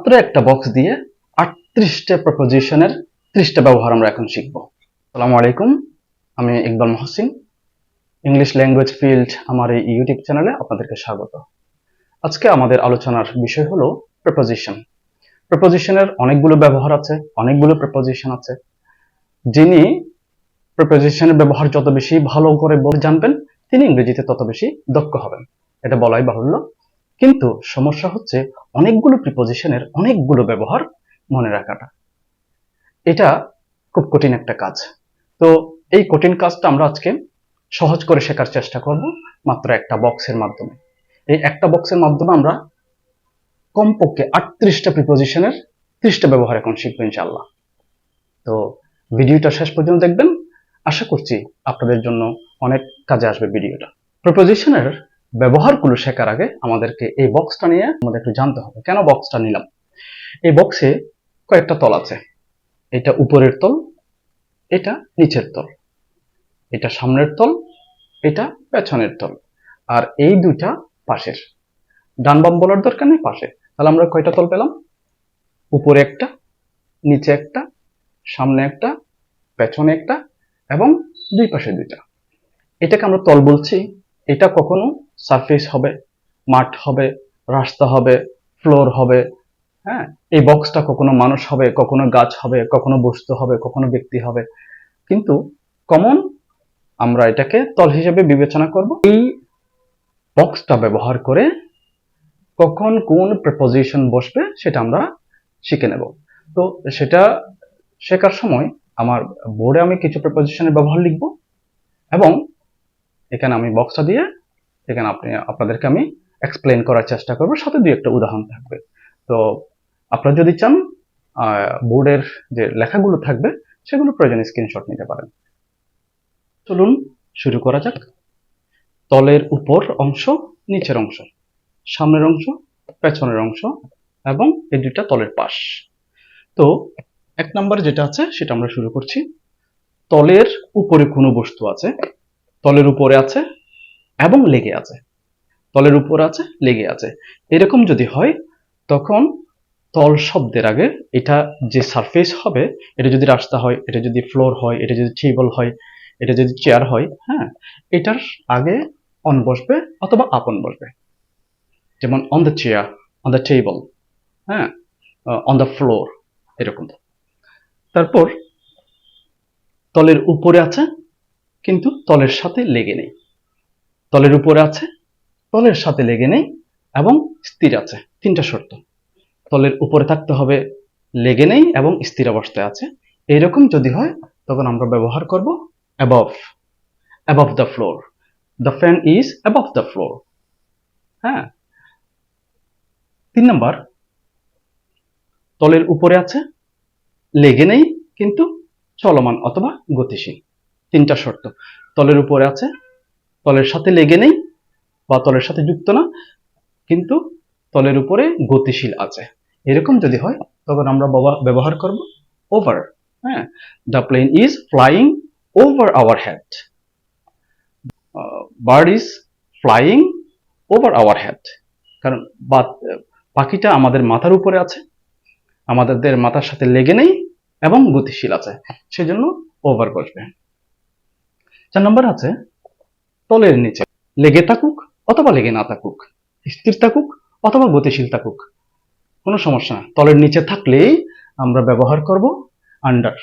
মাত্র একটা বক্স দিয়ে আটত্রিশটা প্রপোজিশনের ত্রিশটা ব্যবহার আমরা এখন শিখব। আসসালামু আলাইকুম, আমি Iqbal Mohsin. English language field আমার এই ইউটিউব চ্যানেলে আপনাদেরকে স্বাগত। আজকে আমাদের আলোচনার বিষয় হলো প্রেপোজিশন প্রেপোজিশনের অনেকগুলো ব্যবহার আছে, অনেকগুলো প্রেপোজিশন আছে। যিনি প্রেপোজিশনের ব্যবহার যত বেশি ভালো করে জানবেন, তিনি ইংরেজিতে তত বেশি দক্ষ হবেন। এটা বলাই বাহুল্য। কিন্তু সমস্যা হচ্ছে অনেকগুলো প্রিপোজিশনের অনেকগুলো ব্যবহার মনে রাখাটা। এটা খুব কঠিন একটা কাজ। তো এই কঠিন কাজটা আমরা আজকে সহজ করে শেখার চেষ্টা করব মাত্র একটা বক্সের মাধ্যমে। এই একটা বক্সের মাধ্যমে আমরা কমপক্ষে আটত্রিশটা প্রিপোজিশনের ত্রিশটা ব্যবহার এখন শিখব ইনশাল্লাহ তো ভিডিওটা শেষ পর্যন্ত দেখবেন। আশা করছি আপনাদের জন্য অনেক কাজে আসবে ভিডিওটা। প্রিপোজিশনের ব্যবহারগুলো শেখার আগে আমাদেরকে এই বক্সটা নিয়ে আমাদের একটু জানতে হবে। কেন বক্সটা নিলাম? এই বক্সে কয়েকটা তল আছে। এটা উপরের তল, এটা নিচের তল। এটা সামনের তল, এটা পেছনের তল। আর এই দুইটা পাশের। ডান বাম বলার দরকার নেই, পাশে। তাহলে আমরা কয়টা তল পেলাম? উপরে একটা, নিচে একটা, সামনে একটা, পেছনে একটা এবং দুই পাশে দুইটা। এটাকে আমরা তল বলছি। এটা কখনো সারফেস হবে, মাঠ হবে, রাস্তা হবে ফ্লোর হবে হ্যাঁ? এই বক্সটা কখনো মানুষ হবে, কখনো গাছ হবে, কখনো বস্তু হবে, কখনো ব্যক্তি হবে। কিন্তু কমন আমরা এটাকে তল হিসেবে বিবেচনা করব। এই বক্সটা ব্যবহার করে কখন কোন প্রেপোজিশন বসবে সেটা আমরা শিখে নেব। তো সেটা শেখার সময় আমার বোর্ডে আমি কিছু প্রেপোজিশনের ব্যবহার লিখব এবং এখানে আমি বক্সটা দিয়ে এখানে আপনি, আপনাদেরকে আমি এক্সপ্লেন করার চেষ্টা করব। সাথে দুই একটা উদাহরণ থাকবে। তো আপনারা যদি চান বোর্ডের যে লেখাগুলো থাকবে, সেগুলো প্রয়োজনে স্ক্রিনশট নিতে পারেন। চলুন শুরু করা যাক। তলের উপর অংশ, নিচের অংশ, সামনের অংশ, পেছনের অংশ এবং এই দুইটা তলের পাশ। তো এক নম্বর যেটা আছে, সেটা আমরা শুরু করছি। তলের উপরে কোনো বস্তু আছে, তলের উপরে আছে এবং লেগে আছে। তলের উপর আছে, লেগে আছে। এরকম যদি হয়, তখন তল শব্দের আগে এটা যে সারফেস হবে, এটা যদি রাস্তা হয়, এটা যদি ফ্লোর হয়, এটা যদি টেবল হয়, এটা যদি চেয়ার হয় হ্যাঁ এটার আগে অন বসবে অথবা আপন বসবে। যেমন on the chair on the table হ্যাঁ অন দ্য ফ্লোর এরকম। তারপর তলের উপরে আছে, কিন্তু তলের সাথে লেগে নেই। তলের উপরে আছে, তলের সাথে লেগে নেই এবং স্থির আছে, তিনটা শর্ত। তলের উপরে থাকতে হবে লেগে নেই এবং স্থির অবস্থায় আছে। এইরকম যদি হয়, তখন আমরা ব্যবহার করব above above the floor the fan is above the floor হ্যাঁ? তিন নম্বর, তলের উপরে আছে, লেগে নেই কিন্তু চলমান অথবা গতিশীল। তিনটা শর্ত। তলের উপরে আছে তলের সাথে লেগে নেই বা তলের সাথে যুক্ত না, কিন্তু তলের উপরে গতিশীল আছে। এরকম যদি হয়, তখন আমরা ব্যবহার করব ওভার হ্যাঁ? The plane is flying over our head bird is flying over our head কারণ পাখিটা আমাদের মাথার উপরে আছে, আমাদের মাথার সাথে লেগে নেই এবং গতিশীল আছে, সেজন্য ওভার বসবে। চার নম্বর আছে তলের নিচে। লেগে থাকুক অথবা লেগে না থাকুক, স্থির থাকুক অথবা গতিশীল থাকুক, কোনো সমস্যা না। তলের নিচে থাকলেই আমরা ব্যবহার করব আন্ডার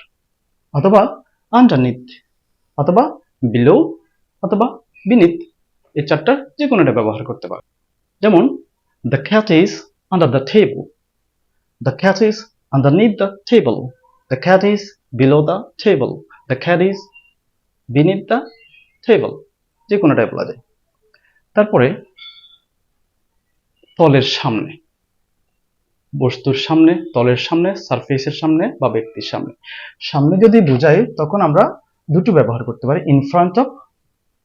অথবা আন্ডারনিথ অথবা বিলো অথবা বিনিথ এই চারটা যে কোনো একটা ব্যবহার করতে পারো। যেমন the cat is under the table the cat is underneath the table the cat is below the table the cat is beneath the table যে কোনোটাই বলা যায়। তারপরে, তলের সামনে। বস্তুর সামনে, তলের সামনে সারফেসের সামনে বা ব্যক্তির সামনে। সামনে যদি বোঝাই, তখন আমরা দুটো ব্যবহার করতে পারি ইন ফ্রন্ট অফ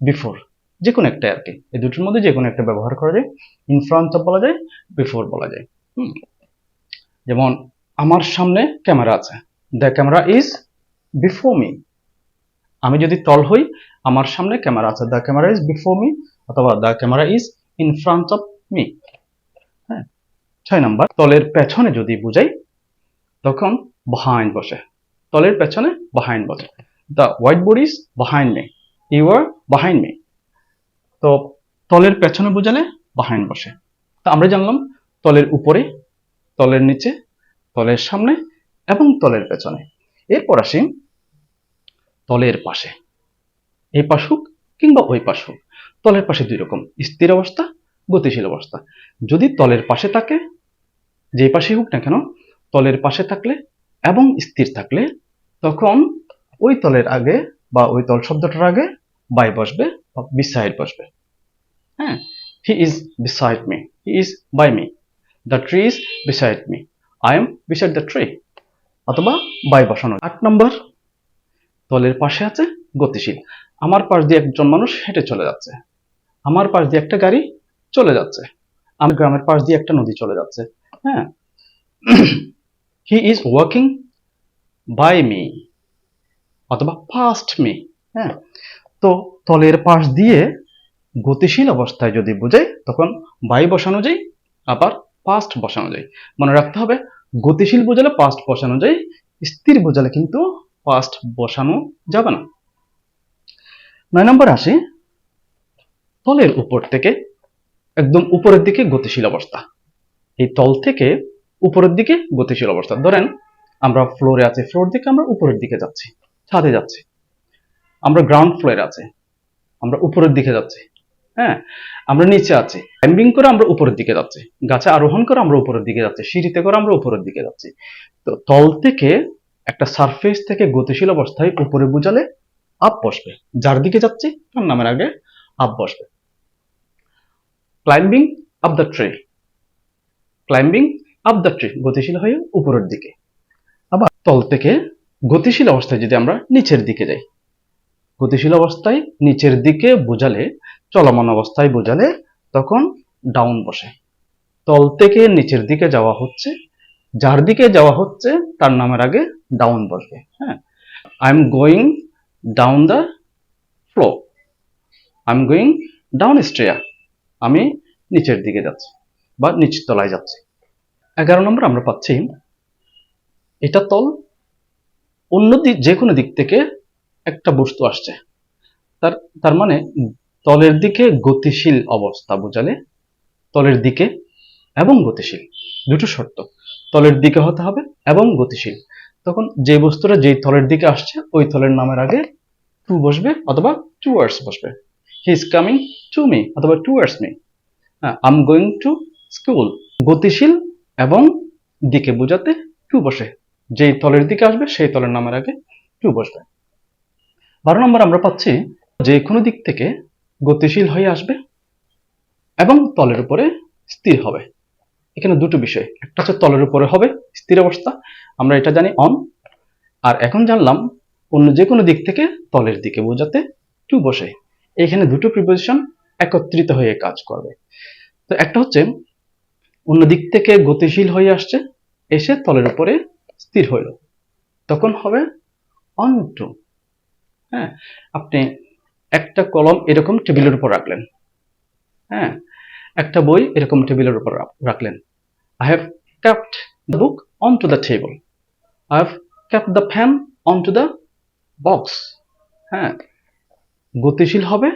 বিফোর যে কোনো একটা আর কি। এই দুটোর মধ্যে যে কোনো একটা ব্যবহার করা যায়। ইন ফ্রন্ট অফ বলা যায় বিফোর বলা যায়। যেমন, আমার সামনে ক্যামেরা আছে। The camera is before me আমি যদি তল হই, আমার সামনে ক্যামেরা আছে। The camera is before me অথবা the camera is in front of me হ্যাঁ ছয় নাম্বার। তলের পেছনে যদি বুঝাই, তখন behind বসে। তলের পেছনে behind বসে। The white board is behind me you are behind me তো তলের পেছনে বোঝালে behind বসে। তো আমরা জানলাম, তলের উপরে, তলের নিচে, তলের সামনে এবং তলের পেছনে। এরপর আসি তলের পাশে। এই পাশ হোক কিংবা ওই পাশ হোক তলের পাশে দুই রকম, স্থির অবস্থা, গতিশীল অবস্থা। যদি তলের পাশে থাকে যে পাশে হোক না কেন, তলের পাশে থাকলে এবং স্থির থাকলে, তখন ওই তলের আগে বা ওই তল শব্দটার আগে বাই বসবে বা বিসাইড বসবে। হ্যাঁ he is beside me he is by me the tree is beside me I am beside the tree অথবা বাই বসানো। আট নম্বর তলের পাশে আছে গতিশীল। আমার পাশ দিয়ে একজন মানুষ হেঁটে চলে যাচ্ছে। আমার পাশ দিয়ে একটা গাড়ি চলে যাচ্ছে। আমার গ্রামের পাশ দিয়ে একটা নদী চলে যাচ্ছে। হ্যাঁ। He is working by me অথবা ফাস্ট মি হ্যাঁ। তো তলের পাশ দিয়ে গতিশীল অবস্থায় যদি বোঝাই, তখন বাই বসানো যায় আবার পাস্ট বসানো যায় মনে রাখতে হবে, গতিশীল বোঝালে পাস্ট বসানো যায় স্থির বোঝালে কিন্তু পাস্ট বসানো যাবে না। নয় নম্বর আসি, তলের উপর থেকে একদম উপরের দিকে গতিশীল অবস্থা। এই তল থেকে উপরের দিকে গতিশীল অবস্থা। ধরেন, আমরা ফ্লোরে আছি ফ্লোর থেকে আমরা উপরের দিকে যাচ্ছি, ছাদে যাচ্ছি। আমরা গ্রাউন্ড ফ্লোরে আছে, আমরা উপরের দিকে যাচ্ছি হ্যাঁ? আমরা নিচে আছি ক্লাইম্বিং করে আমরা উপরের দিকে যাচ্ছি, গাছে আরোহণ করে আমরা উপরের দিকে যাচ্ছি, সিঁড়িতে করে আমরা উপরের দিকে যাচ্ছি। তো তল থেকে একটা সারফেস থেকে গতিশীল অবস্থায় উপরে বুঝালে আপ বসবে। যার দিকে যাচ্ছি, তার নামের আগে আপ বসবে। Climbing up the tree climbing up the tree গতিশীল হয়ে উপরের দিকে। আবার তল থেকে গতিশীল অবস্থায় যদি আমরা নিচের দিকে যাই, গতিশীল অবস্থায় নিচের দিকে বোঝালে চলমান অবস্থায় বোঝালে তখন ডাউন বসে। তল থেকে নিচের দিকে যাওয়া হচ্ছে, যার দিকে যাওয়া হচ্ছে, তার নামের আগে ডাউন বসবে হ্যাঁ? I am going down the flow I am going down stair আমি নিচের দিকে যাচ্ছি, বা নিচ তলায় যাচ্ছি। এগারো নম্বর আমরা পাচ্ছি, এটা তল অন্য দিক যে কোনো দিক থেকে একটা বস্তু আসছে। তার তার মানে তলের দিকে গতিশীল অবস্থা বোঝালে তলের দিকে এবং গতিশীল, দুটো শর্ত। তলের দিকে হতে হবে এবং গতিশীল। তখন যে বস্তুটা যেই থলের দিকে আসছে, ওই থলের নামের আগে টু বসবে অথবা টুয়ার্ডস বসবে। He is coming to me অথবা towards me. I'm going to school গতিশীল এবং দিকে বোঝাতে টু বসে। যেই তলের দিকে আসবে, সেই তলের নামের আগে টু বসবে। বারো নম্বর আমরা পাচ্ছি, যে কোনো দিক থেকে গতিশীল হয়ে আসবে এবং তলের উপরে স্থির হবে। এখানে দুটো বিষয়। একটা হচ্ছে তলের উপরে হবে, স্থির অবস্থা। আমরা এটা জানি অন আর এখন জানলাম অন্য যে কোনো দিক থেকে তলের দিকে বোঝাতে টু বসে। এখানে দুটো প্রিপোজিশন একত্রিত হয়ে কাজ করবে। তো একটা হচ্ছে অন্য দিক থেকে গতিশীল হয়ে আসছে, এসে তলের উপরে স্থির হইল। তখন হবে অন টু হ্যাঁ আপনি একটা কলম এরকম টেবিলের উপর রাখলেন। হ্যাঁ একটা বই এরকম টেবিলের উপর রাখলেন। I have kept the book onto the table. I have kept the pen onto the box. হ্যাঁ গতিশীল হবে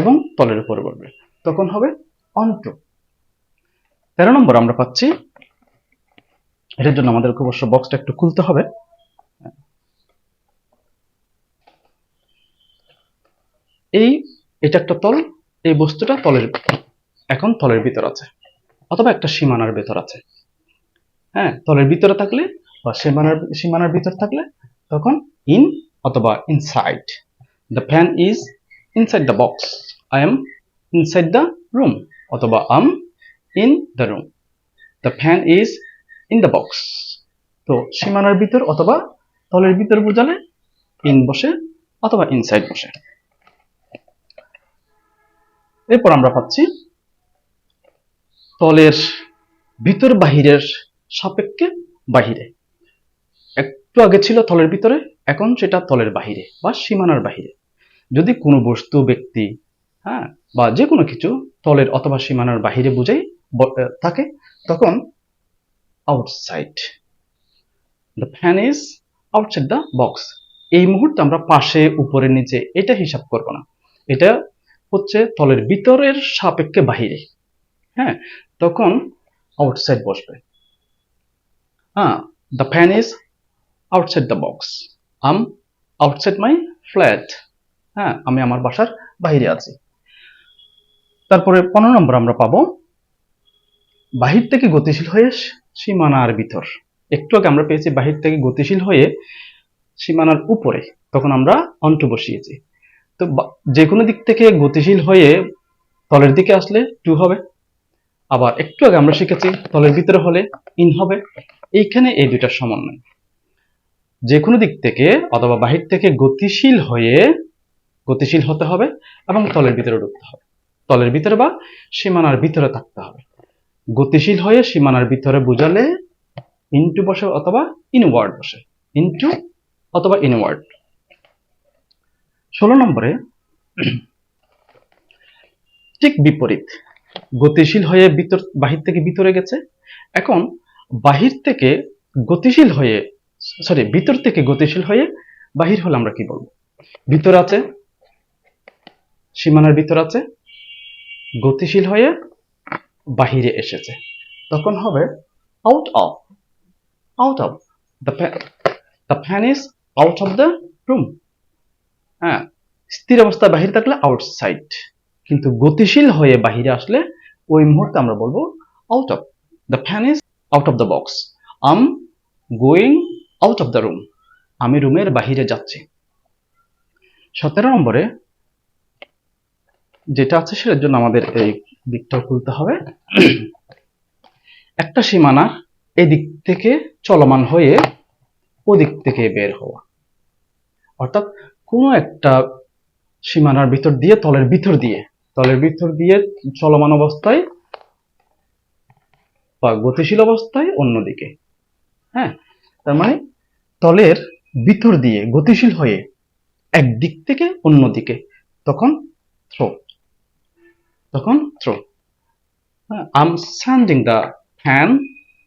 এবং তলের উপর পড়বে। তখন হবে অন্টু তেরো নম্বর আমরা পাচ্ছি, এটার জন্য আমাদেরকে অবশ্য বক্সটা একটু খুলতে হবে। এই, এটা একটা তল, এই বস্তুটা তলের এখন তলের ভিতর আছে, অথবা একটা সীমানার ভিতর আছে। হ্যাঁ তলের ভিতরে থাকলে বা সীমানার সীমানার ভিতর থাকলে তখন ইন অথবা inside the fan is inside the box I am inside the room অথবা I'm in the room the fan is in the box তো সীমানার ভিতর অথবা তলের ভিতর বোঝালে ইন বসে অথবা ইনসাইড বসে। এরপর আমরা পাচ্ছি তলের ভিতর বাহিরের সাপেক্ষে বাহিরে। একটু আগে ছিল তলের ভিতরে, এখন সেটা তলের বাহিরে বা সীমানার বাহিরে। যদি কোনো বস্তু, ব্যক্তি হ্যাঁ বা যে কোনো কিছু তলের অথবা সীমানার বাহিরে বুঝাই থাকে, তখন outside the fan is outside the box এই মুহূর্তে আমরা পাশে, উপরে, নিচে এটা হিসাব করব না। এটা হচ্ছে তলের ভিতরের সাপেক্ষে বাহিরে। হ্যাঁ তখন আউটসাইড বসবে। হ্যাঁ the fan is outside the box I'm outside my flat হ্যাঁ আমি আমার বাসার বাইরে আছি। তারপরে পনেরো নম্বর আমরা পাবো, বাহির থেকে গতিশীল হয়ে সীমানার ভিতর। একটু আগে আমরা পেয়েছি বাহির থেকে গতিশীল হয়ে সীমানার উপরে, তখন আমরা অন্টু বসিয়েছি। তো যে কোনো দিক থেকে গতিশীল হয়ে তলের দিকে আসলে টু হবে। আবার একটু আগে আমরা শিখেছি তলের ভিতরে হলে ইন হবে। এইখানে এই দুইটার সমন্বয়। যে কোনো দিক থেকে অথবা বাহির থেকে গতিশীল হয়ে গতিশীল হতে হবে এবং তলের ভিতরে ঢুকতে হবে। তলের ভিতরে বা সীমানার ভিতরে থাকতে হবে। গতিশীল হয়ে সীমানার ভিতরে বুঝালে ইনটু বসে অথবা ইনওয়ার্ড বসে। ইনটু অথবা ইনওয়ার্ড ষোলো নম্বরে, ঠিক বিপরীত। গতিশীল হয়ে ভিতর, বাহির থেকে ভিতরে গেছে। এখন বাহির থেকে গতিশীল হয়ে সরি ভিতর থেকে গতিশীল হয়ে বাহির হলে আমরা কি বলব? ভিতর আছে, সীমানার ভিতর আছে, গতিশীল হয়ে বাহিরে এসেছে। তখন হবে out of out of the fan is out of the room হ্যাঁ স্থির অবস্থা বাহির থাকলে আউটসাইড কিন্তু গতিশীল হয়ে বাহিরে আসলে ওই মুহূর্তে আমরা বলব out of the fan is out of the box I'm going out of the room আমি রুমের বাহিরে যাচ্ছি। সতেরো নম্বরে যেটা আছে সেটার জন্য আমাদের এই দিকটাও খুলতে হবে। একটা সীমানা এদিক থেকে চলমান হয়ে ওদিক থেকে বের হওয়া। অর্থাৎ কোনো একটা সীমানার ভিতর দিয়ে, তলের ভিতর দিয়ে তলের ভিতর দিয়ে চলমান অবস্থায় বা গতিশীল অবস্থায় অন্যদিকে। হ্যাঁ? তার মানে তলের ভিতর দিয়ে গতিশীল হয়ে একদিক থেকে অন্যদিকে, তখন থ্রো তখন through I'm sending the fan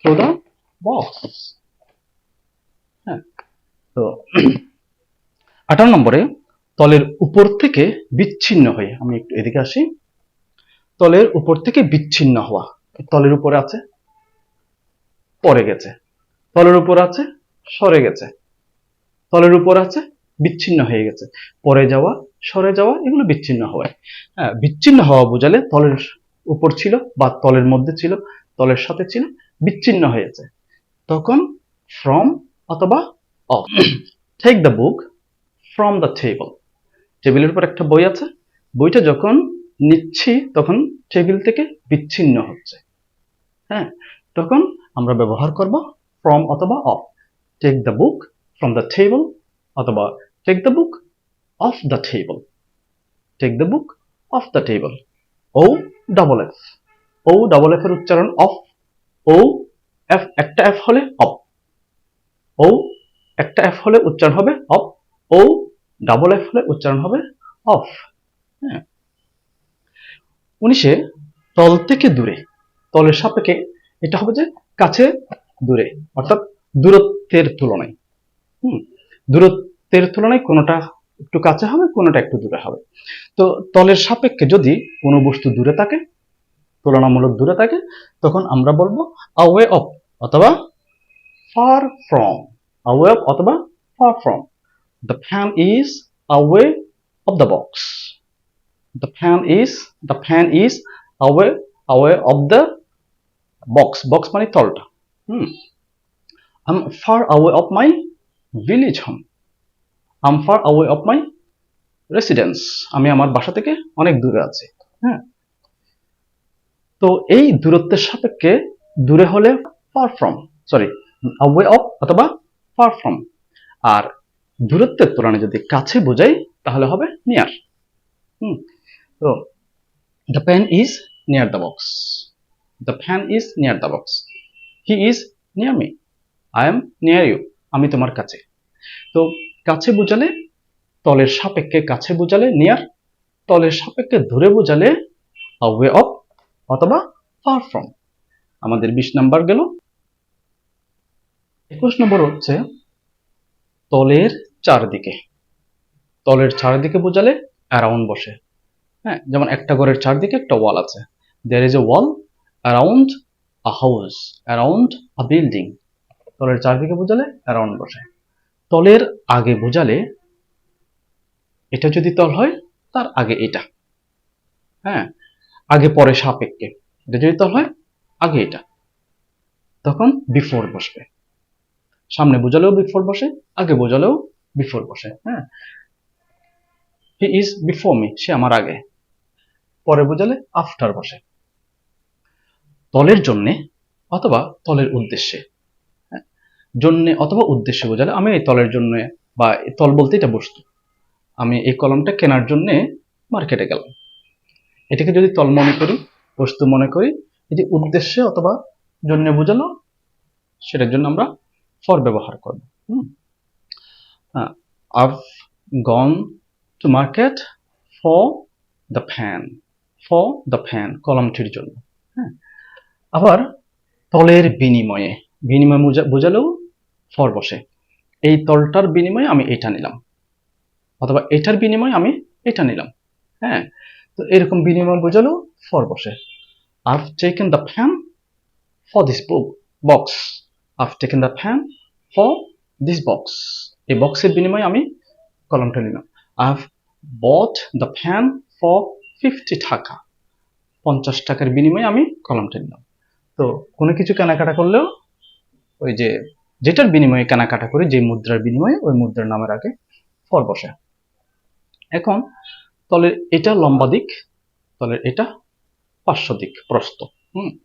through the box হ্যাঁ? তো, আঠারো নম্বরে তলের উপর থেকে বিচ্ছিন্ন হয়ে, আমি একটু এদিকে আসি, তলের উপর থেকে বিচ্ছিন্ন হওয়া, তলের উপরে আছে পরে গেছে, তলের উপর আছে, সরে গেছে, তলের উপর আছে, বিচ্ছিন্ন হয়ে গেছে পরে যাওয়া, সরে যাওয়া, এগুলো বিচ্ছিন্ন হওয়া হ্যাঁ বিচ্ছিন্ন হওয়া বোঝালে তলের উপর ছিল বা তলের মধ্যে ছিল, তলের সাথে ছিল, বিচ্ছিন্ন হয়েছে। তখন ফ্রম অথবা off take the book from the table টেবিলের উপর একটা বই আছে। বইটা যখন নিচ্ছি, তখন টেবিল থেকে বিচ্ছিন্ন হচ্ছে। হ্যাঁ তখন আমরা ব্যবহার করব ফ্রম অথবা off take the book from the table অথবা take the book off the table take the book off the table O double F O double F এর উচ্চারণ অফ ও এফ একটা এফ হলে অফ ও একটা F হলে উচ্চারণ হবে of O double F হলে উচ্চারণ হবে অফ হ্যাঁ। উনিশে তল থেকে দূরে, তলের সাপেক্ষে এটা হবে যে কাছে দূরে, অর্থাৎ দূরত্বের তুলনায়, হুম। দূরত্বের তুলনায় কোনোটা একটু কাছে হবে, কোনোটা একটু দূরে হবে। তো তলের সাপেক্ষে যদি কোনো বস্তু দূরে থাকে, তুলনামূলক দূরে থাকে, তখন আমরা বলব আওয়ে অফ অথবা ফার ফ্রম আওয়ে অফ অথবা far from the fan is away of the box the fan is the fan is away away of the box box মানে তলটা হুম I'm far away of my village home I'm far away of my residence আমি আমার বাসা থেকে অনেক দূরে আছি হ্যাঁ তো এই দূরত্বের সাপেক্ষে দূরে হলে far from sorry away of অথবা far from আর দূরত্বের তুলনায় যদি কাছে বোঝাই, তাহলে হবে নিয়ার হুম, তো the pen is near the box the fan is near the box he is near me I am near you আমি তোমার কাছে। তো কাছে বোঝালে তলের সাপেক্ষে কাছে বোঝালে নিয়ার তলের সাপেক্ষে ধরে বোঝালে ওয়ে অফ অথবা ফার ফ্রম আমাদের বিশ নাম্বার গেল। একুশ নম্বর হচ্ছে তলের চারদিকে। তলের চারদিকে বোঝালে অ্যারাউন্ড বসে। হ্যাঁ যেমন একটা ঘরের চারদিকে একটা ওয়াল আছে। There is a wall around a house around a building তলের চারদিকে বোঝালে অ্যারাউন্ড বসে। তলের আগে বোঝালে এটা যদি তল হয়, তার আগে এটা। হ্যাঁ আগে পরে সাপেক্ষে। এটা যদি তল হয়, আগে এটা। তখন বিফোর বসবে। সামনে বোঝালেও বিফোর বসে আগে বোঝালেও বিফোর বসে হ্যাঁ? হি ইজ বিফোর মি সে আমার আগে। পরে বোঝালে আফটার বসে। তলের জন্যে অথবা তলের উদ্দেশ্যে হ্যাঁ, জন্যে অথবা উদ্দেশ্যে বোঝালে আমি এই তলের জন্য বা তল বলতে এটা বস্তু। আমি এই কলমটা কেনার জন্য মার্কেটে গেলাম। এটাকে যদি তল মনে করি বস্তু মনে করি এই যে উদ্দেশ্যে অথবা জন্য বোঝালো সেটার জন্য আমরা ফর ব্যবহার করব। I've gone to market for the fan for the fan কলমটির জন্য। হ্যাঁ? আবার তলের বিনিময়ে, বিনিময় বোঝা- বোঝালেও ফর বসে। এই তলটার বিনিময়ে আমি এটা নিলাম। অথবা এটার বিনিময়ে আমি এটা নিলাম। হ্যাঁ? তো এরকম বিনিময় বোঝালেও ফর বসে। I've taken the pen for this book, box I've taken the pen for this box. এই বক্সের বিনিময়ে আমি কলমটা নিলাম। I've bought the pen for 50 টাকা। পঞ্চাশ টাকার বিনিময়ে আমি কলমটা নিলাম। তো কোনো কিছু কেনাকাটা করলেও ওই যে যেটার বিনিময়ে কেনাকাটা করি যে মুদ্রার বিনিময়ে ওই মুদ্রার নামের আগে ফর বসে। এখন তলের এটা লম্বা দিক তলের এটা পার্শ্ব দিক, প্রস্থ। হুম?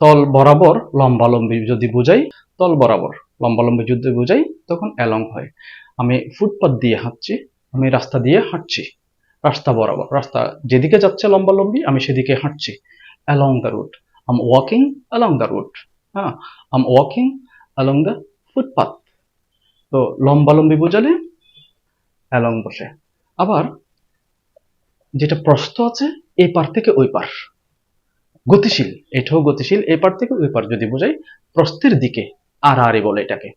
তল বরাবর লম্বালম্বি যদি বোঝাই, তল বরাবর লম্বালম্বি যদি বোঝাই, তখন অ্যালং হয়। আমি ফুটপাথ দিয়ে হাঁটছি, আমি রাস্তা দিয়ে হাঁটছি, রাস্তা বরাবর, রাস্তা যেদিকে যাচ্ছে লম্বালম্বি, আমি সেদিকে হাঁটছি along the route I'm walking along the route হ্যাঁ I'm walking along the footpath তো লম্বালম্বি বোঝালে অ্যালং বসে। আবার যেটা প্রস্থ আছে এই পার থেকে ওই পার। গতিশীল, এটাও গতিশীল, এই পার থেকে ওই পার যদি বোঝাই, প্রস্থের দিকে আর আরে বলে এটাকে।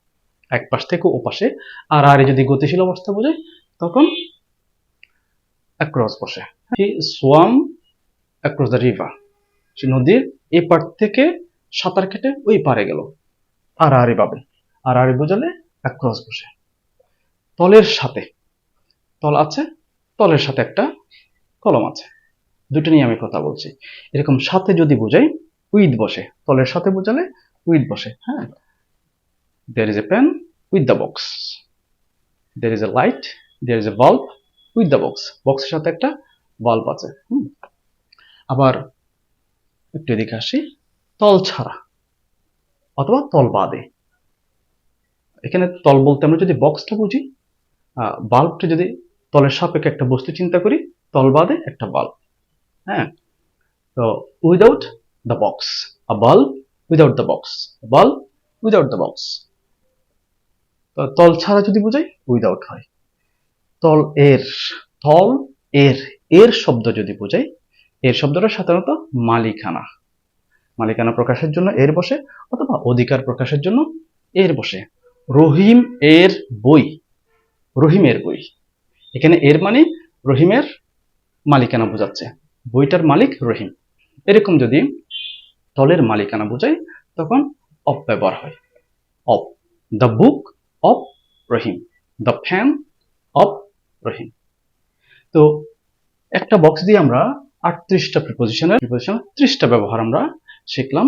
এক পাশ থেকে ও পাশে আর আরে যদি গতিশীল অবস্থা বোঝায় তখন অ্যাক্রস বসে। সোয়াম অ্যাক্রস দ্য রিভার সে নদীর এই পার থেকে সাঁতার কেটে ওই পারে গেল। আর আরে পাবে। আর আরে বোঝালে অ্যাক্রস বসে। তলের সাথে, তল আছে, তলের সাথে একটা কলম আছে। দুটো নিয়ে আমি কথা বলছি। এরকম সাথে যদি বোঝাই, উইথ বসে। তলের সাথে বোঝালে, উইথ বসে। হ্যাঁ? There is a pen with the box. There is a light, there is a bulb with the box. বক্সের সাথে একটা বাল্ব আছে। হুম। আবার একটু এদিকে আসি। তল ছাড়া অথবা তল বাদে। এখানে তল বলতে আমরা যদি বক্সটা বুঝি বাল্বটা যদি তলের সাপেক্ষে একটা বস্তু চিন্তা করি, তল বাদে একটা বাল্ব হ্যাঁ? তো without the box a bulb without the box ball without the box তো তল ছাড়া যদি বোঝাই উইদাউট হয়। তল এর তল, এর এর শব্দ যদি বোঝাই, এর শব্দটা সাধারণত মালিকানা। মালিকানা প্রকাশের জন্য এর বসে, অথবা অধিকার প্রকাশের জন্য এর বসে। রহিম এর বই। রহিমের বই। এখানে এর মানে রহিমের মালিকানা বোঝাচ্ছে। বইটার মালিক রহিম। এরকম যদি তলের মালিকানা বোঝায় তখন অপ ব্যবহার হয়। Of the book of Rahim. The fan of Rahim. তো একটা বক্স দিয়ে আমরা আটত্রিশটা প্রিপোজিশনের প্রিপোজিশন ত্রিশটা ব্যবহার আমরা শিখলাম।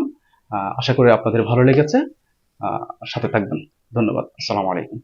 আশা করি আপনাদের ভালো লেগেছে। সাথে থাকবেন। ধন্যবাদ। আসসালামু আলাইকুম।